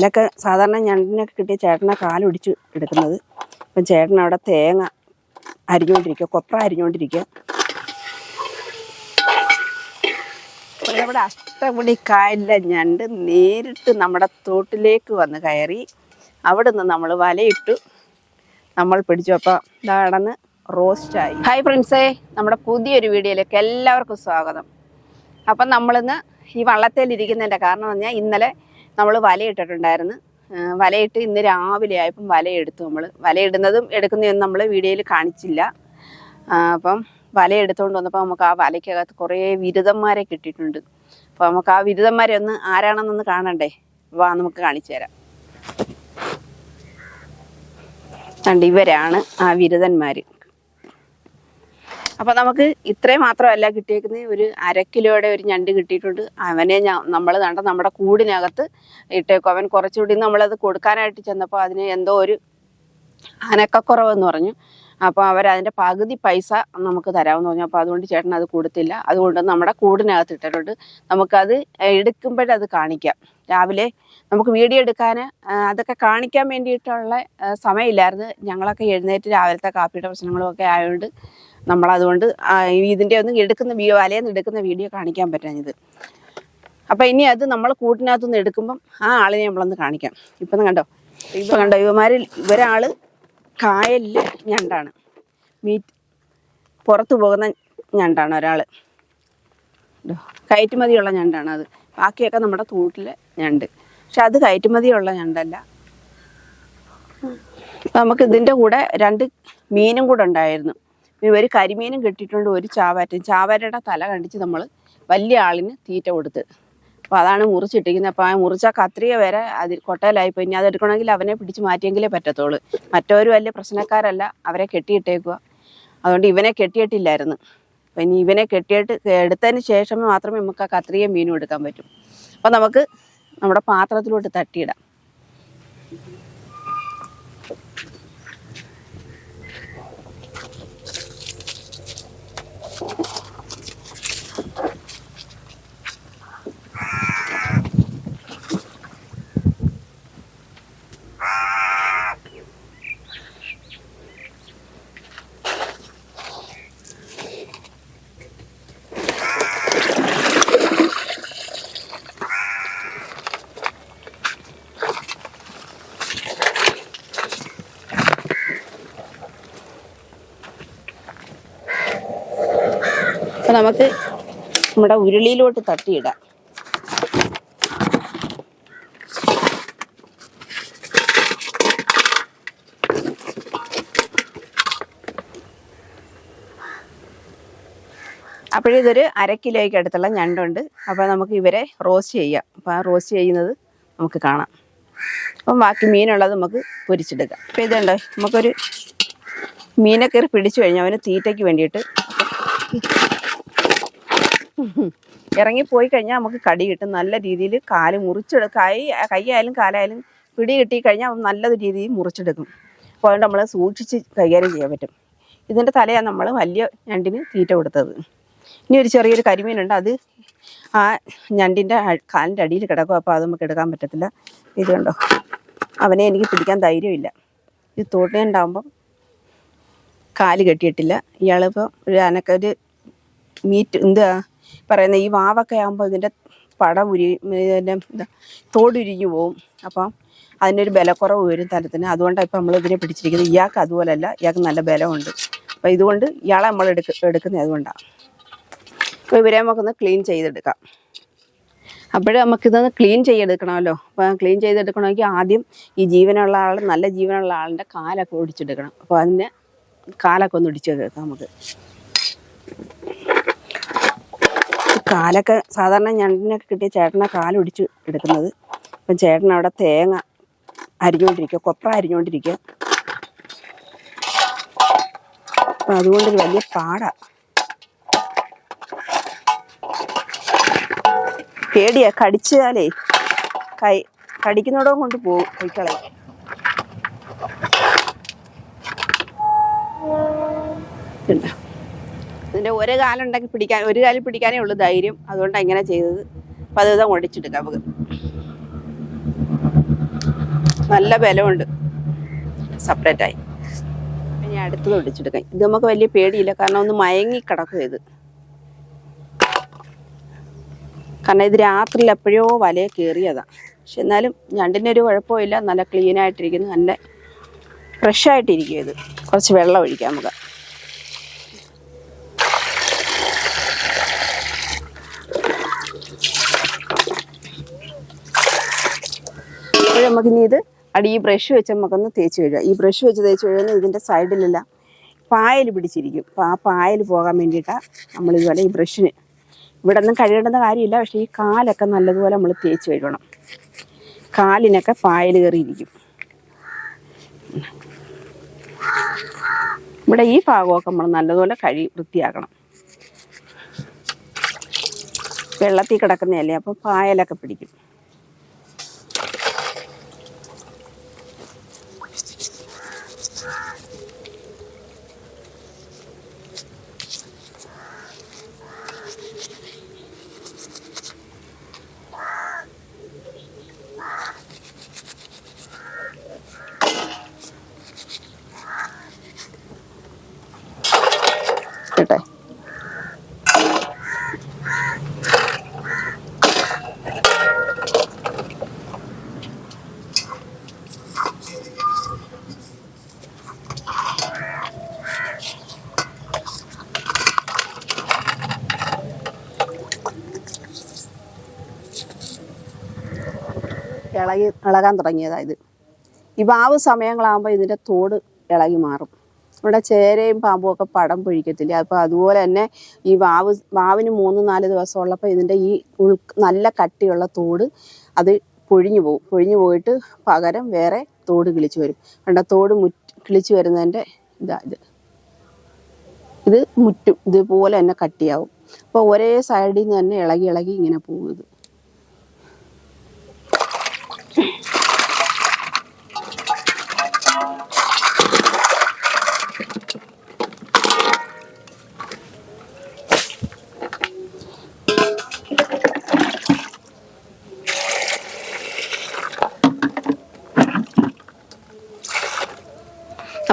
കാലൊക്കെ സാധാരണ ഞണ്ടിനൊക്കെ കിട്ടിയ ചേട്ടനെ കാലൊടിച്ച് എടുക്കുന്നത്. അപ്പം ചേട്ടൻ അവിടെ തേങ്ങ അരിഞ്ഞുകൊണ്ടിരിക്കുക കൊപ്ര അരിഞ്ഞുകൊണ്ടിരിക്കുക ഇവിടെ അഷ്ടമുടി കായലിലെ ഞണ്ട് നേരിട്ട് നമ്മുടെ തോട്ടിലേക്ക് വന്ന് കയറി അവിടെ നിന്ന് നമ്മൾ വലയിട്ടു നമ്മൾ പിടിച്ചു. അപ്പം നടന്ന് റോസ്റ്റായി. ഹായ് ഫ്രണ്ട്സേ നമ്മുടെ പുതിയൊരു വീഡിയോയിലേക്ക് എല്ലാവർക്കും സ്വാഗതം. അപ്പം നമ്മളിന്ന് ഈ വള്ളത്തേലിരിക്കുന്നതിന്റെ കാരണം എന്ന് പറഞ്ഞാൽ ഇന്നലെ നമ്മൾ വലയിട്ടിട്ടുണ്ടായിരുന്നു. വലയിട്ട് ഇന്ന് രാവിലെ ആയപ്പം വലയെടുത്തു നമ്മൾ വലയിടുന്നതും എടുക്കുന്നതും നമ്മൾ വീഡിയോയിൽ കാണിച്ചില്ല. അപ്പം വല എടുത്തുകൊണ്ട് വന്നപ്പോൾ നമുക്ക് ആ വലയ്ക്കകത്ത് കുറേ ബിരുദന്മാരെ കിട്ടിയിട്ടുണ്ട്. അപ്പോൾ നമുക്ക് ആ ബിരുദന്മാരെ ഒന്ന് ആരാണെന്നൊന്ന് കാണണ്ടേ? വാ നമുക്ക് കാണിച്ചു തരാം. കണ്ട് ഇവരാണ് ആ ബിരുദന്മാർ അപ്പോൾ നമുക്ക് ഇത്രയും മാത്രമല്ല കിട്ടിയേക്കുന്നത് ഒരു അര കിലോയുടെ ഒരു ഞണ്ട് കിട്ടിയിട്ടുണ്ട്. അവനെ നമ്മൾ കണ്ട നമ്മുടെ കൂടിനകത്ത് ഇട്ടേക്കും. അവൻ കുറച്ചുകൂടി നമ്മളത് കൊടുക്കാനായിട്ട് ചെന്നപ്പോൾ അതിന് എന്തോ ഒരു അനക്കക്കുറവെന്ന് പറഞ്ഞു. അപ്പോൾ അവരതിന്റെ പകുതി പൈസ നമുക്ക് തരാമെന്ന് പറഞ്ഞു. അപ്പോൾ അതുകൊണ്ട് ചേട്ടൻ അത് കൊടുത്തില്ല. അതുകൊണ്ട് നമ്മുടെ കൂടിനകത്ത് ഇട്ടിട്ടുണ്ട്. നമുക്കത് എടുക്കുമ്പോഴത് കാണിക്കാം. രാവിലെ നമുക്ക് വീഡിയോ എടുക്കാൻ അതൊക്കെ കാണിക്കാൻ വേണ്ടിയിട്ടുള്ള സമയമില്ലായിരുന്നു. ഞങ്ങളൊക്കെ എഴുന്നേറ്റ് രാവിലത്തെ കാപ്പിയുടെ പ്രശ്നങ്ങളും ഒക്കെ ആയതുകൊണ്ട് നമ്മളതുകൊണ്ട് ഇതിന്റെ ഒന്നും എടുക്കുന്ന വീഡിയോ വലയെന്ന് എടുക്കുന്ന വീഡിയോ കാണിക്കാൻ പറ്റാഞ്ഞത് അപ്പം ഇനി അത് നമ്മൾ കൂട്ടിനകത്തുനിന്ന് എടുക്കുമ്പം ആ ആളിനെ നമ്മളൊന്ന് കാണിക്കാം. ഇപ്പം കണ്ടോ? ഇപ്പം കണ്ടോ? ഇവന്മാരിൽ ഇവരാൾ കായലിൽ ഞണ്ടാണ്. മീറ്റ് പുറത്തു പോകുന്ന ഞണ്ടാണ് ഒരാൾ കയറ്റുമതിയുള്ള ഞണ്ടാണ് അത്. ബാക്കിയൊക്കെ നമ്മുടെ തൂട്ടിലെ ഞണ്ട്. പക്ഷെ അത് കയറ്റുമതിയുള്ള ഞണ്ടല്ല. നമുക്ക് ഇതിന്റെ കൂടെ രണ്ട് മീനും കൂടെ ഉണ്ടായിരുന്നു. ഒരു കരിമീനും കിട്ടിയിട്ടുണ്ട് ഒരു ചാവാറ്റും ചാവാറ്റയുടെ തല കണ്ടിച്ച് നമ്മൾ വലിയ ആളിന് തീറ്റ കൊടുത്ത്. അപ്പോൾ അതാണ് മുറിച്ചിട്ടിരിക്കുന്നത്. അപ്പോൾ ആ മുറിച്ച കത്രിക വരെ അതിൽ കൊട്ടയിലായിപ്പോയി ഇനി അതെടുക്കണമെങ്കിൽ അവനെ പിടിച്ച് മാറ്റിയെങ്കിലേ പറ്റത്തുള്ളൂ. മറ്റവർ വലിയ പ്രശ്നക്കാരല്ല അവരെ കെട്ടിയിട്ടേക്കുക അതുകൊണ്ട് ഇവനെ കെട്ടിയിട്ടില്ലായിരുന്നു. അപ്പം ഇനി ഇവനെ കെട്ടിയിട്ട് എടുത്തതിന് ശേഷം മാത്രമേ നമുക്ക് ആ കത്രികയും മീനും എടുക്കാൻ പറ്റും. അപ്പം നമുക്ക് നമ്മുടെ പാത്രത്തിലോട്ട് തട്ടിയിടാം. അപ്പം നമുക്ക് നമ്മുടെ ഉരുളിയിലോട്ട് തട്ടിയിടാം. അപ്പോഴിതൊരു കിലോയ്ക്ക് അടുത്തുള്ള ഞണ്ടുണ്ട്. അപ്പോൾ നമുക്ക് ഇവരെ റോസ്റ്റ് ചെയ്യാം. അപ്പോൾ ആ റോസ്റ്റ് ചെയ്യുന്നത് നമുക്ക് കാണാം. അപ്പം ബാക്കി മീനുള്ളത് നമുക്ക് പൊരിച്ചെടുക്കാം. അപ്പോൾ ഇതുണ്ടോ. നമുക്കൊരു മീനൊക്കെ പിടിച്ചു കഴിഞ്ഞാൽ അവന് തീറ്റയ്ക്ക് വേണ്ടിയിട്ട് ഇറങ്ങിപ്പോയി കഴിഞ്ഞാൽ നമുക്ക് കടി കിട്ടും. നല്ല രീതിയിൽ കാൽ മുറിച്ചെടുക്കും കൈ കൈയായാലും കാലായാലും പിടി കിട്ടി കഴിഞ്ഞാൽ നല്ല രീതിയിൽ മുറിച്ചെടുക്കും. അപ്പോൾ അതുകൊണ്ട് നമ്മൾ സൂക്ഷിച്ച് കൈകാര്യം ചെയ്യാൻ പറ്റും. ഇതിന്റെ തലയാണ് നമ്മൾ വലിയ ഞണ്ടിന് തീറ്റ കൊടുത്തത്. ഇനി ഒരു ചെറിയൊരു കരിമീനുണ്ട്. അത് ആ ഞണ്ടിന്റെ കാലിന്റെ അടിയിൽ കിടക്കും. അപ്പോൾ അത് നമുക്ക് എടുക്കാൻ പറ്റത്തില്ല. ഇത് കണ്ടോ? അവനെ എനിക്ക് പിടിക്കാൻ ധൈര്യമില്ല. ഇത് തോട്ടുണ്ടാകുമ്പം കാൽ കെട്ടിയിട്ടില്ല. ഇയാളിപ്പോൾ ഒരു അനക്കൊരു മീറ്റ് എന്താ പറയുന്ന ഈ വാവൊക്കെ ആകുമ്പോൾ ഇതിന്റെ പടം ഉരി ഇതിന്റെ തോടുരിഞ്ഞു പോവും. അപ്പം അതിനൊരു ബലക്കുറവ് വരും തരത്തിന് അതുകൊണ്ടാണ് ഇപ്പം നമ്മൾ ഇതിനെ പിടിച്ചിരിക്കുന്നത്. ഇയാൾക്ക് അതുപോലല്ല. ഇയാൾക്ക് നല്ല ബലമുണ്ട്. അപ്പോൾ ഇതുകൊണ്ട് ഇയാളെ നമ്മൾ എടുക്ക എടുക്കുന്നത് അതുകൊണ്ടാണ് അപ്പോൾ ഇവരെ നമുക്കൊന്ന് ക്ലീൻ ചെയ്തെടുക്കാം. അപ്പോഴേ നമുക്കിതൊന്ന് ക്ലീൻ ചെയ്തെടുക്കണമല്ലോ. അപ്പോൾ ക്ലീൻ ചെയ്തെടുക്കണമെങ്കിൽ ആദ്യം ഈ ജീവനുള്ള ആൾ നല്ല ജീവനുള്ള ആളിന്റെ കാലൊക്കെ ഒടിച്ചെടുക്കണം. അപ്പോൾ അതിന്റെ കാലൊക്കെ ഒന്ന് ഒടിച്ചെടുക്കാം നമുക്ക്. കാലൊക്കെ സാധാരണ ഞണ്ടിനൊക്കെ കിട്ടിയ ചേട്ടനെ കാലൊടിച്ച് എടുക്കുന്നത്. അപ്പം ചേട്ടൻ അവിടെ തേങ്ങ അരിഞ്ഞുകൊണ്ടിരിക്കുക കൊപ്ര അരിഞ്ഞുകൊണ്ടിരിക്കുക അപ്പം അതുകൊണ്ടൊരു വലിയ പാടാ. പേടിയാ കടിച്ചാലേ കൈ കടിക്കുന്നോടോ കൊണ്ട് പോകും കൈക്കളെ ഇതുണ്ടോ? ഇതിന്റെ ഒരു കാലുണ്ടെങ്കിൽ പിടിക്കാൻ ഒരു കാലിൽ പിടിക്കാനേ ഉള്ളൂ ധൈര്യം. അതുകൊണ്ട് ഇങ്ങനെ ചെയ്തത്. അപ്പം അത് ഒടിച്ചെടുക്കാം നമുക്ക് നല്ല ബലമുണ്ട്. സെപ്പറേറ്റ് ആയി. ഇനി അടുത്തത് ഒടിച്ചെടുക്കാം ഇത് നമുക്ക് വലിയ പേടിയില്ല. കാരണം ഒന്ന് മയങ്ങി കിടക്കും ഇത്. കാരണം ഇത് രാത്രിയിൽ എപ്പോഴോ വലയെ കയറിയതാ. പക്ഷെ എന്നാലും ഞണ്ടിന്റെ ഒരു കുഴപ്പമില്ല നല്ല ക്ലീനായിട്ടിരിക്കുന്നു നല്ല ഫ്രഷ് ആയിട്ടിരിക്കും ഇത്. കുറച്ച് വെള്ളം ഒഴിക്കാം നമുക്ക്. നമുക്കിനി ഇത് അടി ഈ ബ്രഷ് വെച്ച് നമുക്കൊന്ന് തേച്ച് കഴുകാം. ഈ ബ്രഷ് വെച്ച് തേച്ച് കഴുകുന്ന ഇതിന്റെ സൈഡിലെല്ലാം പായൽ പിടിച്ചിരിക്കും. അപ്പോൾ ആ പായൽ പോകാൻ വേണ്ടിയിട്ടാണ് നമ്മൾ ഇതുപോലെ ഈ ബ്രഷിന് ഇവിടെ ഒന്നും കഴുകേണ്ടുന്ന കാര്യമില്ല. പക്ഷേ ഈ കാലൊക്കെ നല്ലതുപോലെ നമ്മൾ തേച്ച് കഴുകണം. കാലിനൊക്കെ പായൽ കയറിയിരിക്കും. ഇവിടെ ഈ ഭാഗമൊക്കെ നമ്മൾ നല്ലതുപോലെ കഴുകി വൃത്തിയാക്കണം. വെള്ളത്തിൽ കിടക്കുന്നതല്ലേ? അപ്പോൾ പായലൊക്കെ പിടിക്കും കേട്ടെ ഇളകി ഇളകാൻ തുടങ്ങിയതായത്. ഈ വാവ് സമയങ്ങളാകുമ്പോൾ ഇതിന്റെ തോട് ഇളകി മാറും. ഇവിടെ ചേരയും പാമ്പും ഒക്കെ പടം പൊഴിക്കത്തില്ല? അപ്പോൾ അതുപോലെ തന്നെ ഈ വാവ് വാവിന് മൂന്ന് നാല് ദിവസം ഉള്ളപ്പോൾ ഇതിന്റെ ഈ ഉൾ നല്ല കട്ടിയുള്ള തോട് അത് പൊഴിഞ്ഞു പോകും പൊഴിഞ്ഞു പോയിട്ട് പകരം വേറെ തോട് കിളിച്ച് വരും. കണ്ട? തോട് മുറ്റ് കിളിച്ചു വരുന്നതിന്റെ ഇതാ ഇത്. ഇത് മുറ്റും. ഇതുപോലെ തന്നെ കട്ടിയാവും. അപ്പോൾ ഒരേ സൈഡിൽ നിന്ന് തന്നെ ഇളകി ഇളകി ഇങ്ങനെ പോകും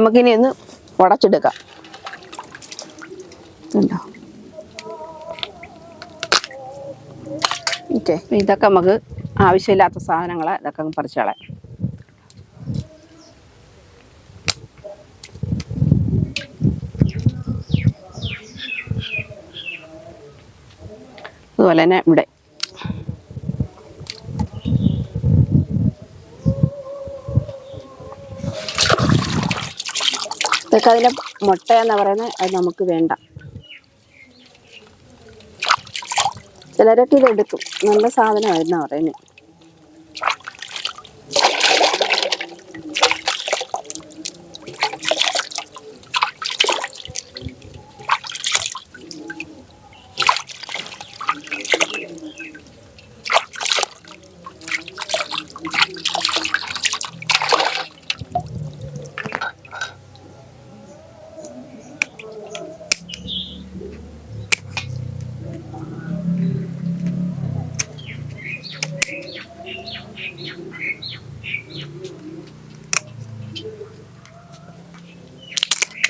നമുക്കിനി ഒന്ന് ഉടച്ചെടുക്കാം ഓക്കെ. ഇതൊക്കെ നമുക്ക് ആവശ്യമില്ലാത്ത സാധനങ്ങളെ ഇതൊക്കെ പറിച്ച് കളയാം. അതുപോലെ തന്നെ ഇവിടെ ഇതൊക്കെ അതിന്റെ മുട്ട എന്ന് പറയുന്നത്. അത് നമുക്ക് വേണ്ട. ചിലരൊക്കെ ഇതെടുക്കും. നല്ല സാധനമായിരുന്നു പറയുന്നത്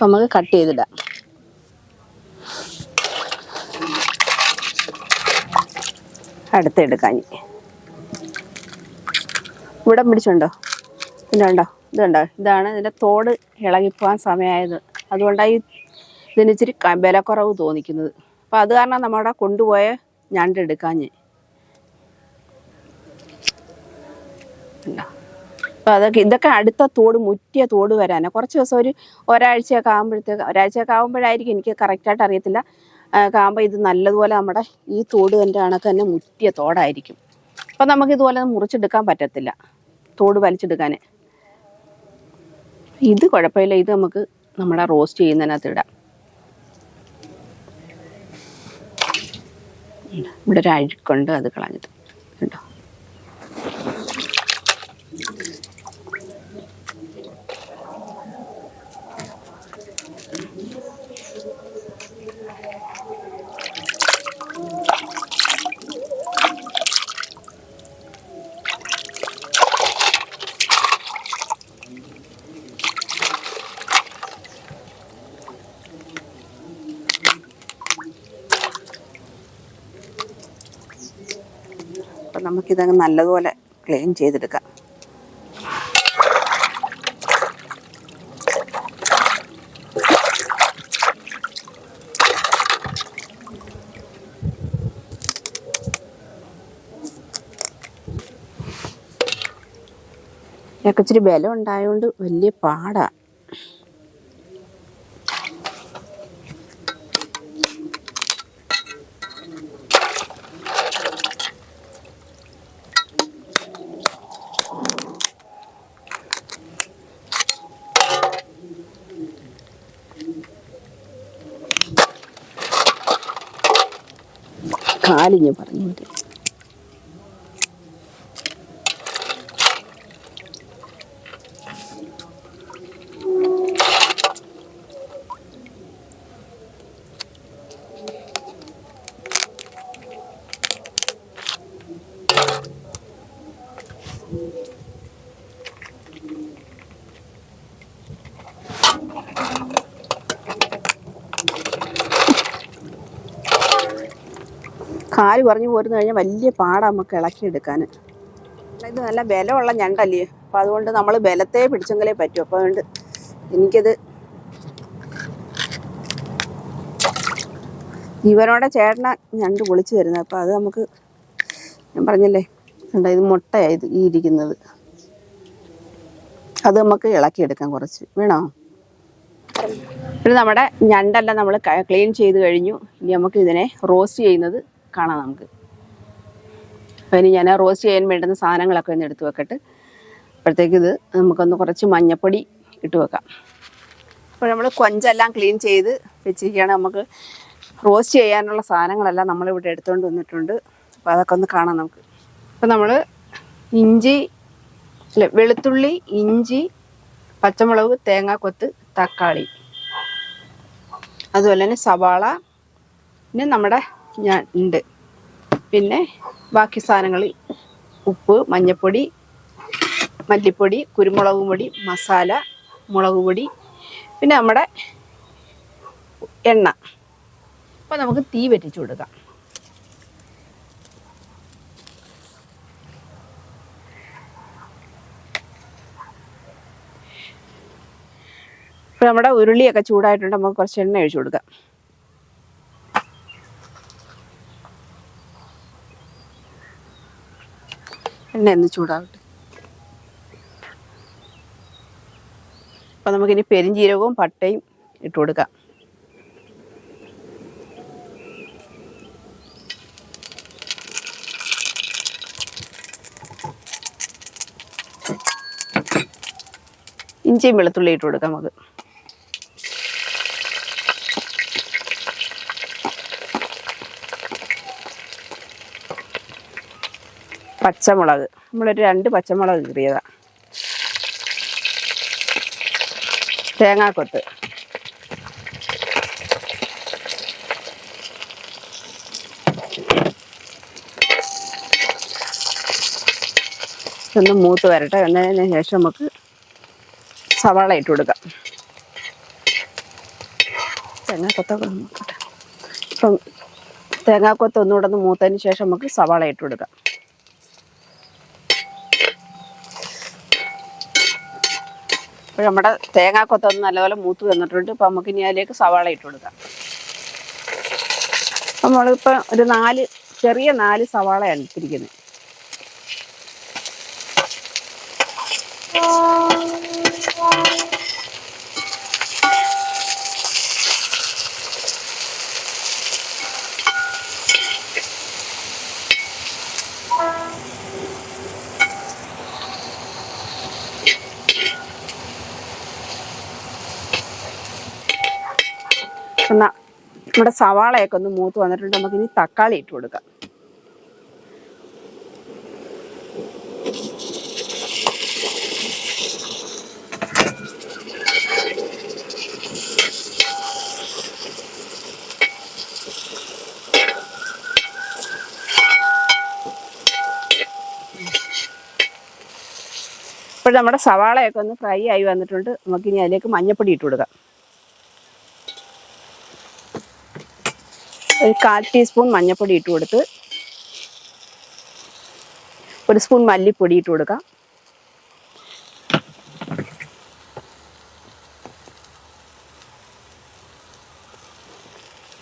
നമുക്ക് കട്ട് ചെയ്തിടാം. അടുത്തെടുക്കാൻ ഇവിടെ പിടിച്ചുണ്ടോ? ഇതുണ്ടോ ഇതുണ്ടോ ഇതാണ് ഇതിന്റെ തോട് ഇളകിപ്പോകാൻ സമയമായത്. അതുകൊണ്ടാണ് ഇതിന് ഇച്ചിരി വിലക്കുറവ് തോന്നിക്കുന്നത്. അപ്പോൾ അത് കാരണം നമ്മുടെ കൊണ്ടുപോയ ഞണ്ടെടുക്കാഞ്ഞ് ഉണ്ടോ അപ്പോൾ അതൊക്കെ ഇതൊക്കെ അടുത്ത തോട് മുറ്റിയ തോട് വരാനാണ് കുറച്ച് ദിവസം ഒരു ഒരാഴ്ചയൊക്കെ ആകുമ്പോഴത്തേക്ക് ഒരാഴ്ചയൊക്കെ ആകുമ്പോഴായിരിക്കും എനിക്ക് കറക്റ്റായിട്ട് അറിയത്തില്ല. കാമ്പ ഇത് നല്ലതുപോലെ നമ്മുടെ ഈ തോട് എന്റെ കണക്ക് തന്നെ മുറ്റിയ തോടായിരിക്കും. അപ്പം നമുക്ക് ഇതുപോലെ മുറിച്ചെടുക്കാൻ പറ്റത്തില്ല തോട് വലിച്ചെടുക്കാൻ ഇത് കുഴപ്പമില്ല ഇത് നമുക്ക് നമ്മുടെ റോസ്റ്റ് ചെയ്യുന്നതിനകത്ത് ഇടാം. ഇവിടെ ഒരു അഴുക്കുണ്ട് അത് കളഞ്ഞിട്ട്. കേട്ടോ നമുക്കിതങ്ങ് നല്ലതുപോലെ ക്ലീൻ ചെയ്തെടുക്കാം. ഇതൊക്കെ ഇച്ചിരി ബലം ഉണ്ടായതുകൊണ്ട് വലിയ പാടാ. കാലിഞ്ഞ് പറഞ്ഞു കാൽ പറഞ്ഞു പോരുന്ന കഴിഞ്ഞാൽ വലിയ പാടാ നമുക്ക് ഇളക്കിയെടുക്കാൻ ഇത് നല്ല ബലമുള്ള ഞണ്ടല്ലേ? അപ്പം അതുകൊണ്ട് നമ്മൾ ബലത്തെ പിടിച്ചെങ്കിലേ പറ്റൂ. അപ്പം അതുകൊണ്ട് എനിക്കത് ഇവനോടെ ചേട്ടന ഞണ്ട് പൊളിച്ചു തരുന്നത്. അപ്പം അത് നമുക്ക് ഞാൻ പറഞ്ഞല്ലേ കണ്ട ഇത് മുട്ടയായി ഈ ഇരിക്കുന്നത്. അത് നമുക്ക് ഇളക്കിയെടുക്കാം കുറച്ച്. വേണോ? ഇത് നമ്മുടെ ഞണ്ടെല്ലാം നമ്മൾ ക്ലീൻ ചെയ്ത് കഴിഞ്ഞു. ഇനി നമുക്ക് ഇതിനെ റോസ്റ്റ് ചെയ്യുന്നത് കാണാം നമുക്ക്. ഇനി ഞാൻ റോസ്റ്റ് ചെയ്യാൻ വേണ്ടുന്ന സാധനങ്ങളൊക്കെ ഒന്ന് എടുത്ത് വെക്കട്ടെ. അപ്പോഴത്തേക്ക് ഇത് നമുക്കൊന്ന് കുറച്ച് മഞ്ഞപ്പൊടി ഇട്ട് വെക്കാം. അപ്പോൾ നമ്മൾ കൊഞ്ചെല്ലാം ക്ലീൻ ചെയ്ത് വെച്ചിരിക്കുകയാണ്. നമുക്ക് റോസ്റ്റ് ചെയ്യാനുള്ള സാധനങ്ങളെല്ലാം നമ്മളിവിടെ എടുത്തുകൊണ്ട് വന്നിട്ടുണ്ട്. അപ്പോൾ അതൊക്കെ ഒന്ന് കാണാം നമുക്ക്. അപ്പോൾ നമ്മൾ ഇഞ്ചി അല്ല വെളുത്തുള്ളി ഇഞ്ചി പച്ചമുളക് തേങ്ങാക്കൊത്ത് തക്കാളി. അതുപോലെ തന്നെ സവാള. പിന്നെ നമ്മുടെ ഞണ്ട് പിന്നെ ബാക്കി സാധനങ്ങൾ ഉപ്പ് മഞ്ഞൾപ്പൊടി മല്ലിപ്പൊടി കുരുമുളക് പൊടി മസാല മുളക് പൊടി പിന്നെ നമ്മുടെ എണ്ണ. അപ്പോൾ നമുക്ക് തീ വെറ്റിച്ചു കൊടുക്കാം. ഇപ്പോൾ നമ്മുടെ ഉരുളിയൊക്കെ ചൂടായിട്ടുണ്ട് നമുക്ക് കുറച്ച് എണ്ണ ഒഴിച്ചു കൊടുക്കാം. എണ്ണ ഒന്ന് ചൂടാവട്ടെ. അപ്പം നമുക്കിനി പെരിഞ്ജീരകവും പട്ടയും ഇട്ട് കൊടുക്കാം. ഇഞ്ചിയും വെളുത്തുള്ളി ഇട്ട് കൊടുക്കാം നമുക്ക്. പച്ചമുളക്. നമ്മളൊരു രണ്ട് പച്ചമുളക് കീറിയതാ. തേങ്ങാക്കൊത്ത്. ഒന്ന് മൂത്ത് വരട്ടെ. എന്നതിന് ശേഷം നമുക്ക് സവാള ഇട്ട് കൊടുക്കാം. തേങ്ങാക്കൊത്തൊക്കെ നോക്കട്ടെ ഇപ്പം തേങ്ങാക്കൊത്ത് ഒന്നുകൂടെ ഒന്ന് മൂത്തതിന് ശേഷം നമുക്ക് സവാള ഇട്ട് കൊടുക്കാം. അപ്പോൾ നമ്മുടെ തേങ്ങാക്കൊത്തൊന്ന് നല്ലപോലെ മൂത്ത് തന്നിട്ടുണ്ട് അപ്പോൾ നമുക്ക് ഇനി അതിലേക്ക് സവാള ഇട്ട് കൊടുക്കാം. നമ്മളിപ്പോൾ ഒരു നാല് ചെറിയ നാല് സവാളയാണ് ഇട്ടിരിക്കുന്നത് എന്നാ നമ്മുടെ സവാളയൊക്കെ ഒന്ന് മൂത്ത് വന്നിട്ടുണ്ട്. നമുക്ക് ഇനി തക്കാളി ഇട്ട് കൊടുക്കാം. ഇപ്പോൾ നമ്മുടെ സവാളയൊക്കെ ഒന്ന് ഫ്രൈ ആയി വന്നിട്ടുണ്ട്. നമുക്കിനി അതിലേക്ക് മഞ്ഞപ്പൊടി ഇട്ട് കൊടുക്കാം. ഒരു കാൽ ടീസ്പൂൺ മഞ്ഞൾപ്പൊടി ഇട്ട് കൊടുത്ത് ഒരു സ്പൂൺ മല്ലിപ്പൊടി ഇട്ട് കൊടുക്കാം.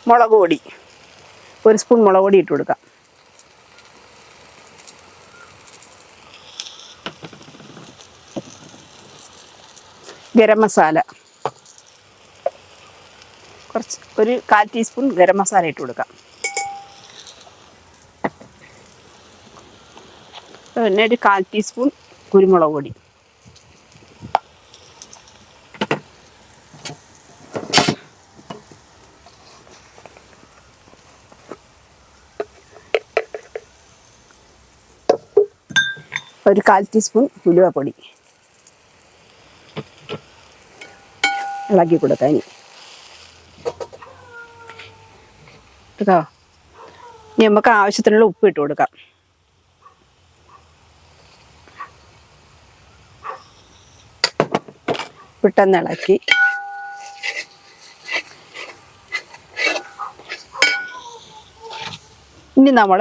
മുളക് പൊടി. ഒരു സ്പൂൺ മുളക് പൊടി ഇട്ട് കൊടുക്കാം. ഗരം മസാല. കുറച്ച് ഒരു കാൽ ടീസ്പൂൺ ഗരം മസാല ഇട്ട് കൊടുക്കാം. പിന്നെ ഒരു കാൽ ടീസ്പൂൺ കുരുമുളക് പൊടി. ഒരു കാൽ ടീസ്പൂൺ ഉലുവപ്പൊടി. ഇളക്കി കൊടുക്കാം ഇനി കേട്ടോ? ഇനി നമുക്ക് ആവശ്യത്തിനുള്ള ഉപ്പ് ഇട്ട് കൊടുക്കാം. പെട്ടെന്ന് ഇളക്കി. ഇനി നമ്മൾ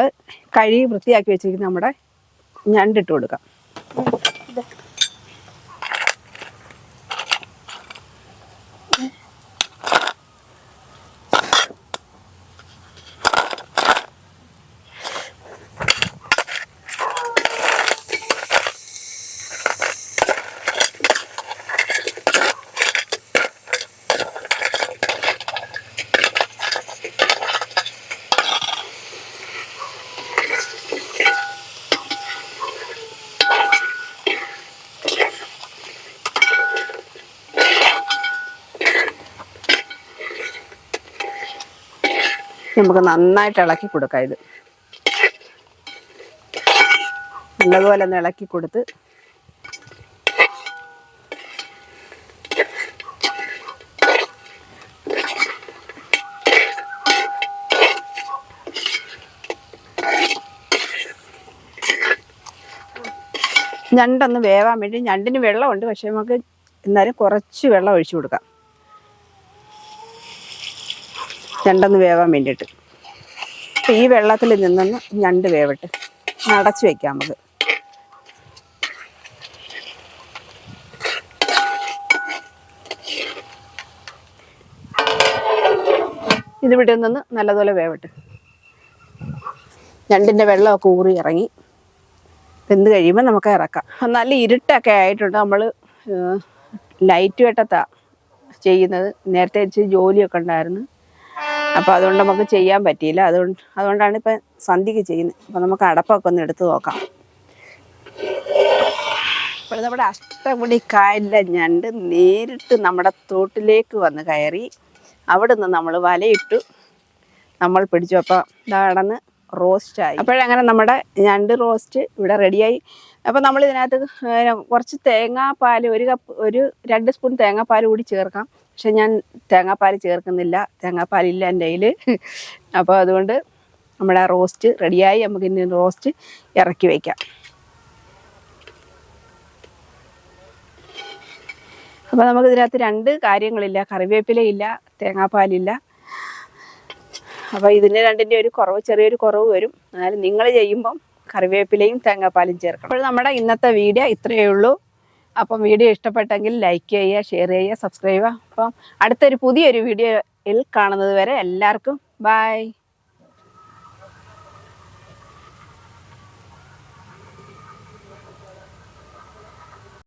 കഴുകി വൃത്തിയാക്കി വെച്ചിരിക്കുന്ന നമ്മുടെ ഞണ്ടിട്ട് കൊടുക്കാം. നമുക്ക് നന്നായിട്ട് ഇളക്കി കൊടുക്കാം ഇത്. നല്ലതുപോലെ ഒന്ന് ഇളക്കി കൊടുത്ത് ഞണ്ടൊന്ന് വേവാൻ വേണ്ടി ഞണ്ടിന് വെള്ളമുണ്ട് പക്ഷെ നമുക്ക് എന്നാലും കുറച്ച് വെള്ളം ഒഴിച്ചു കൊടുക്കാം. ഞണ്ടൊന്ന് വേവാൻ വേണ്ടിയിട്ട്. ഈ വെള്ളത്തിൽ നിന്നൊന്ന് ഞണ്ട് വേവട്ടെ നടച്ച് വെക്കാം നമുക്ക്. ഇതിവിടെ നിന്ന് നല്ലതുപോലെ വേവട്ടെ. ഞണ്ടിന്റെ വെള്ളമൊക്കെ ഊറി ഇറങ്ങി. വെന്ത് കഴിയുമ്പോൾ നമുക്ക് ഇറക്കാം. നല്ല ഇരുട്ടൊക്കെ ആയിട്ടുണ്ട്. നമ്മൾ ലൈറ്റ് വെട്ടത്താണ് ചെയ്യുന്നത്. നേരത്തെ വെച്ച് ജോലിയൊക്കെ ഉണ്ടായിരുന്നു. അപ്പോൾ അതുകൊണ്ട് നമുക്ക് ചെയ്യാൻ പറ്റിയില്ല. അതുകൊണ്ട് അതുകൊണ്ടാണ് ഇപ്പം സന്ധ്യക്ക് ചെയ്യുന്നത്. അപ്പം നമുക്ക് അടപ്പൊക്കെ ഒന്ന് എടുത്ത് നോക്കാം. ഇപ്പോൾ നമ്മുടെ അഷ്ടമുടി കായലിലെ ഞണ്ട് നേരിട്ട് നമ്മുടെ തോട്ടിലേക്ക് വന്ന് കയറി അവിടെ നിന്ന് നമ്മൾ വലയിട്ടു നമ്മൾ പിടിച്ചു. അപ്പോൾ നടന്ന് റോസ്റ്റായി അപ്പോഴങ്ങനെ നമ്മുടെ ഞണ്ട് റോസ്റ്റ് ഇവിടെ റെഡിയായി അപ്പോൾ നമ്മൾ ഇതിനകത്ത് കുറച്ച് തേങ്ങാപ്പാൽ ഒരു കപ്പ് ഒരു രണ്ട് സ്പൂൺ തേങ്ങാപ്പാൽ കൂടി ചേർക്കാം. പക്ഷെ ഞാൻ തേങ്ങാപ്പാൽ ചേർക്കുന്നില്ല. തേങ്ങാപ്പാലില്ല എന്റെ കയ്യിൽ അപ്പോൾ അതുകൊണ്ട് നമ്മുടെ റോസ്റ്റ് റെഡിയായി. നമുക്ക് ഇനി റോസ്റ്റ് ഇറക്കി വയ്ക്കാം അപ്പോൾ നമുക്ക് ഇതിനകത്ത് രണ്ട് കാര്യങ്ങളില്ല. കറിവേപ്പിലയില്ല തേങ്ങാപ്പാലില്ല അപ്പോൾ ഇതിന് രണ്ടിന്റെ ഒരു കുറവ് ചെറിയൊരു കുറവ് വരും. എന്നാലും നിങ്ങൾ ചെയ്യുമ്പം കറിവേപ്പിലയും തേങ്ങാപ്പാലും ചേർക്കണം. അപ്പോൾ നമ്മുടെ ഇന്നത്തെ വീഡിയോ ഇത്രയേ ഉള്ളൂ. അപ്പം വീഡിയോ ഇഷ്ടപ്പെട്ടെങ്കിൽ ലൈക്ക് ചെയ്യുക ഷെയർ ചെയ്യുക സബ്സ്ക്രൈബ് ചെയ്യുക. അപ്പം അടുത്തൊരു പുതിയൊരു വീഡിയോയിൽ കാണുന്നത് വരെ എല്ലാവർക്കും ബൈ